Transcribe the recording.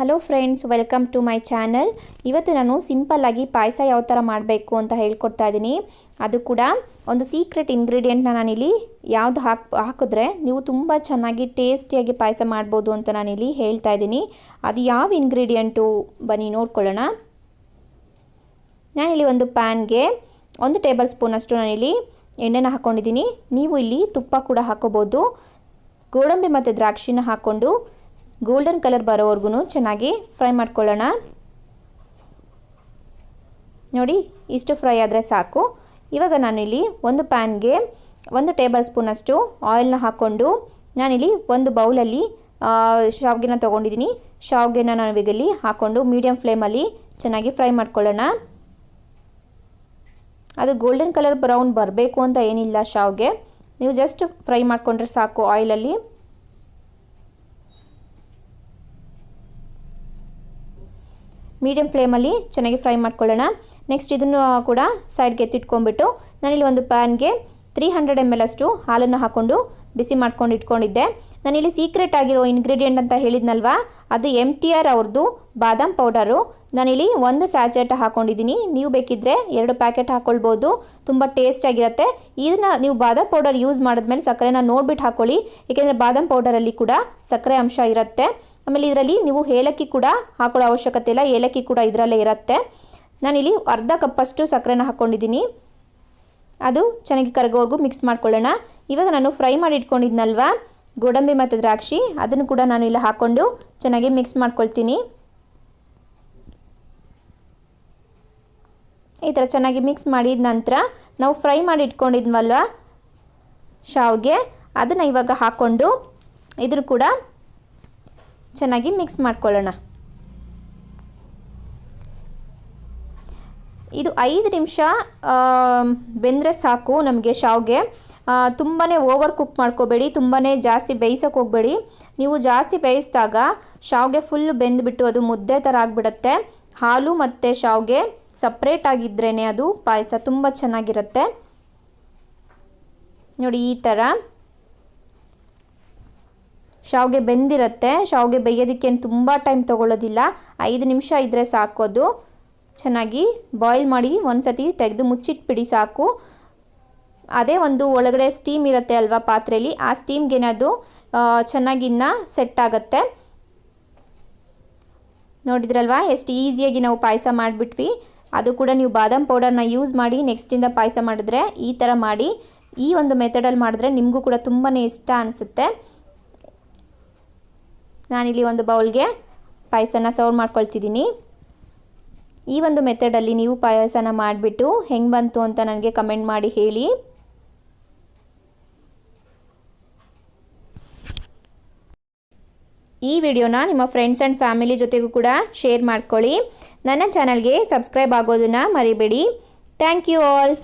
Hello friends welcome to my channel ಇವತ್ತು ನಾನು ಸಿಂಪಲ್ಲಾಗಿ ಪಾಯಸ ಯಾವ ಥರ ಮಾಡಬೇಕು ಅಂತ ಹೇಳ್ಕೊಡ್ತಾ ಇದ್ದೀನಿ. ಅದು ಕೂಡ ಒಂದು ಸೀಕ್ರೆಟ್ ಇಂಗ್ರೀಡಿಯೆಂಟ್ನ ನಾನಿಲ್ಲಿ ಯಾವುದು ಹಾಕ್, ಹಾಕಿದ್ರೆ ನೀವು ತುಂಬ ಚೆನ್ನಾಗಿ ಟೇಸ್ಟಿಯಾಗಿ ಪಾಯಸ ಮಾಡ್ಬೋದು ಅಂತ ನಾನಿಲ್ಲಿ ಹೇಳ್ತಾ ಇದ್ದೀನಿ. ಅದು ಯಾವ ಇಂಗ್ರೀಡಿಯೆಂಟು ಬನ್ನಿ ನೋಡ್ಕೊಳ್ಳೋಣ. ನಾನಿಲ್ಲಿ ಒಂದು ಪ್ಯಾನ್ಗೆ ಒಂದು ಟೇಬಲ್ ಸ್ಪೂನಷ್ಟು ನಾನಿಲ್ಲಿ ಎಣ್ಣೆನ ಹಾಕ್ಕೊಂಡಿದ್ದೀನಿ ನೀವು ಇಲ್ಲಿ ತುಪ್ಪ ಕೂಡ ಹಾಕೋಬೋದು. ಗೋಡಂಬಿ ಮತ್ತು ದ್ರಾಕ್ಷಿನ ಹಾಕ್ಕೊಂಡು ಗೋಲ್ಡನ್ ಕಲರ್ ಬರೋವರೆಗೂ ಚೆನ್ನಾಗಿ ಫ್ರೈ ಮಾಡ್ಕೊಳ್ಳೋಣ. ನೋಡಿ, ಇಷ್ಟು ಫ್ರೈ ಆದರೆ ಸಾಕು. ಇವಾಗ ನಾನಿಲ್ಲಿ ಒಂದು ಪ್ಯಾನ್ಗೆ ಒಂದು ಟೇಬಲ್ ಸ್ಪೂನಷ್ಟು ಆಯಿಲ್ನ ಹಾಕ್ಕೊಂಡು ನಾನಿಲ್ಲಿ ಒಂದು ಬೌಲಲ್ಲಿ ಶಾವ್ಗೆನ ತೊಗೊಂಡಿದ್ದೀನಿ ಶಾವ್ಗೆನ ನಾನು ಇಲ್ಲಿ ಹಾಕ್ಕೊಂಡು ಮೀಡಿಯಮ್ ಫ್ಲೇಮಲ್ಲಿ ಚೆನ್ನಾಗಿ ಫ್ರೈ ಮಾಡ್ಕೊಳ್ಳೋಣ. ಅದು ಗೋಲ್ಡನ್ ಕಲರ್ ಬ್ರೌನ್ ಬರಬೇಕು ಅಂತ ಏನಿಲ್ಲ ಶಾವ್ಗೆ. ನೀವು ಜಸ್ಟ್ ಫ್ರೈ ಮಾಡಿಕೊಂಡ್ರೆ ಸಾಕು ಆಯಿಲಲ್ಲಿ ಮೀಡಿಯಮ್ ಫ್ಲೇಮಲ್ಲಿ ಚೆನ್ನಾಗಿ ಫ್ರೈ ಮಾಡ್ಕೊಳ್ಳೋಣ. ನೆಕ್ಸ್ಟ್ ಇದನ್ನು ಕೂಡ ಸೈಡ್ಗೆ ಎತ್ತಿಟ್ಕೊಂಡ್ಬಿಟ್ಟು ನಾನಿಲ್ಲಿ ಒಂದು ಪ್ಯಾನ್ಗೆ ತ್ರೀ ಹಂಡ್ರೆಡ್ ಎಂ ಎಲ್ ಅಷ್ಟು ಹಾಲನ್ನು ಹಾಕ್ಕೊಂಡು ಬಿಸಿ ಮಾಡ್ಕೊಂಡು ಇಟ್ಕೊಂಡಿದ್ದೆ. ನಾನಿಲ್ಲಿ ಸೀಕ್ರೆಟ್ ಆಗಿರೋ ಇಂಗ್ರೀಡಿಯೆಂಟ್ ಅಂತ ಹೇಳಿದ್ನಲ್ವಾ, ಅದು ಎಂ ಟಿ ಆರ್ ಅವ್ರದ್ದು ಬಾದಾಮ್ ಪೌಡರು. ನಾನಿಲ್ಲಿ ಒಂದು ಸ್ಯಾಚೆಟ್ ಹಾಕ್ಕೊಂಡಿದ್ದೀನಿ ನೀವು ಬೇಕಿದ್ದರೆ ಎರಡು ಪ್ಯಾಕೆಟ್ ಹಾಕ್ಕೊಳ್ಬೋದು ತುಂಬ ಟೇಸ್ಟಾಗಿರುತ್ತೆ ಇದನ್ನು ನೀವು ಬಾದಾಮ್ ಪೌಡರ್ ಯೂಸ್ ಮಾಡಿದ್ಮೇಲೆ ಸಕ್ಕರೆನ ನೋಡ್ಬಿಟ್ಟು ಹಾಕ್ಕೊಳ್ಳಿ ಏಕೆಂದರೆ ಬಾದಾಮ್ ಪೌಡರಲ್ಲಿ ಕೂಡ ಸಕ್ಕರೆ ಅಂಶ ಇರುತ್ತೆ. ಆಮೇಲೆ ಇದರಲ್ಲಿ ನೀವು ಏಲಕ್ಕಿ ಕೂಡ ಹಾಕೊಳ್ಳೋ ಅವಶ್ಯಕತೆ ಇಲ್ಲ. ಏಲಕ್ಕಿ ಕೂಡ ಇದರಲ್ಲೇ ಇರುತ್ತೆ. ನಾನಿಲ್ಲಿ ಅರ್ಧ ಕಪ್ಪಷ್ಟು ಸಕ್ಕರೆನ ಹಾಕ್ಕೊಂಡಿದ್ದೀನಿ ಅದು ಚೆನ್ನಾಗಿ ಕರಗೋವರೆಗೂ ಮಿಕ್ಸ್ ಮಾಡ್ಕೊಳ್ಳೋಣ. ಇವಾಗ ನಾನು ಫ್ರೈ ಮಾಡಿ ಇಟ್ಕೊಂಡಿದ್ನಲ್ವ ಗೋಡಂಬಿ ಮತ್ತು ದ್ರಾಕ್ಷಿ, ಅದನ್ನು ಕೂಡ ನಾನು ಇಲ್ಲಿ ಹಾಕ್ಕೊಂಡು ಚೆನ್ನಾಗಿ ಮಿಕ್ಸ್ ಮಾಡ್ಕೊಳ್ತೀನಿ. ಈ ಥರ ಚೆನ್ನಾಗಿ ಮಿಕ್ಸ್ ಮಾಡಿದ ನಂತರ ನಾವು ಫ್ರೈ ಮಾಡಿ ಇಟ್ಕೊಂಡಿದ್ವಲ್ವ ಶಾವ್ಗೆ, ಅದನ್ನು ಇವಾಗ ಹಾಕ್ಕೊಂಡು ಇದ್ರ ಕೂಡ ಚೆನ್ನಾಗಿ ಮಿಕ್ಸ್ ಮಾಡ್ಕೊಳ್ಳೋಣ. ಇದು ಐದು ನಿಮಿಷ ಬೆಂದರೆ ಸಾಕು ನಮಗೆ ಶಾವ್ಗೆ. ತುಂಬಾ ಓವರ್ ಕುಕ್ ಮಾಡ್ಕೋಬೇಡಿ ತುಂಬಾ ಜಾಸ್ತಿ ಬೇಯಿಸೋಕೆ ಹೋಗಬೇಡಿ. ನೀವು ಜಾಸ್ತಿ ಬೇಯಿಸಿದಾಗ ಶಾವ್ಗೆ ಫುಲ್ ಬೆಂದುಬಿಟ್ಟು ಅದು ಮುದ್ದೆ ಥರ ಆಗಿಬಿಡುತ್ತೆ. ಹಾಲು ಮತ್ತು ಶಾವ್ಗೆ ಸಪ್ರೇಟ್ ಆಗಿದ್ರೇ ಅದು ಪಾಯಸ ತುಂಬ ಚೆನ್ನಾಗಿರುತ್ತೆ. ನೋಡಿ ಈ ಥರ ಶಾವ್ಗೆ ಬೆಂದಿರುತ್ತೆ. ಶಾವಿಗೆ ಬೇಯೋದಕ್ಕೇನು ತುಂಬ ಟೈಮ್ ತೊಗೊಳ್ಳೋದಿಲ್ಲ. ಐದು ನಿಮಿಷ ಇದ್ದರೆ ಸಾಕೋದು ಚೆನ್ನಾಗಿ ಬಾಯ್ಲ್ ಮಾಡಿ ಒಂದು ಸತಿ ತೆಗೆದು ಮುಚ್ಚಿಟ್ಬಿಡಿ ಸಾಕು. ಅದೇ ಒಂದು ಒಳಗಡೆ ಸ್ಟೀಮ್ ಇರುತ್ತೆ ಅಲ್ವಾ ಪಾತ್ರೆಯಲ್ಲಿ ಆ ಸ್ಟೀಮ್ಗೇನದು ಚೆನ್ನಾಗಿನ್ನ ಸೆಟ್ ಆಗುತ್ತೆ. ನೋಡಿದ್ರಲ್ವಾ? ಎಷ್ಟು ಈಸಿಯಾಗಿ ನಾವು ಪಾಯಸ ಮಾಡಿಬಿಟ್ವಿ. ಅದು ಕೂಡ ನೀವು ಬಾದಾಮ್ ಪೌಡರ್ನ ಯೂಸ್ ಮಾಡಿ ನೆಕ್ಸ್ಟಿಂದ ಪಾಯಸ ಮಾಡಿದ್ರೆ ಈ ಥರ ಮಾಡಿ ಈ ಒಂದು ಮೆಥಡಲ್ಲಿ ಮಾಡಿದ್ರೆ ನಿಮಗೂ ಕೂಡ ತುಂಬಾ ಇಷ್ಟ ಅನಿಸುತ್ತೆ. ನಾನಿಲ್ಲಿ ಒಂದು ಬೌಲ್ಗೆ ಪಾಯಸನ ಸರ್ವ್ ಮಾಡ್ಕೊಳ್ತಿದ್ದೀನಿ. ಈ ಒಂದು ಮೆಥಡಲ್ಲಿ ನೀವು ಪಾಯಸನ ಮಾಡಿಬಿಟ್ಟು ಹೆಂಗೆ ಬಂತು ಅಂತ ನನಗೆ ಕಮೆಂಟ್ ಮಾಡಿ ಹೇಳಿ. ಈ ವಿಡಿಯೋನ ನಿಮ್ಮ ಫ್ರೆಂಡ್ಸ್ ಆ್ಯಂಡ್ ಫ್ಯಾಮಿಲಿ ಜೊತೆಗೂ ಕೂಡ ಶೇರ್ ಮಾಡ್ಕೊಳ್ಳಿ. ನನ್ನ ಚಾನಲ್ಗೆ ಸಬ್ಸ್ಕ್ರೈಬ್ ಆಗೋದನ್ನು ಮರಿಬೇಡಿ. Thank you all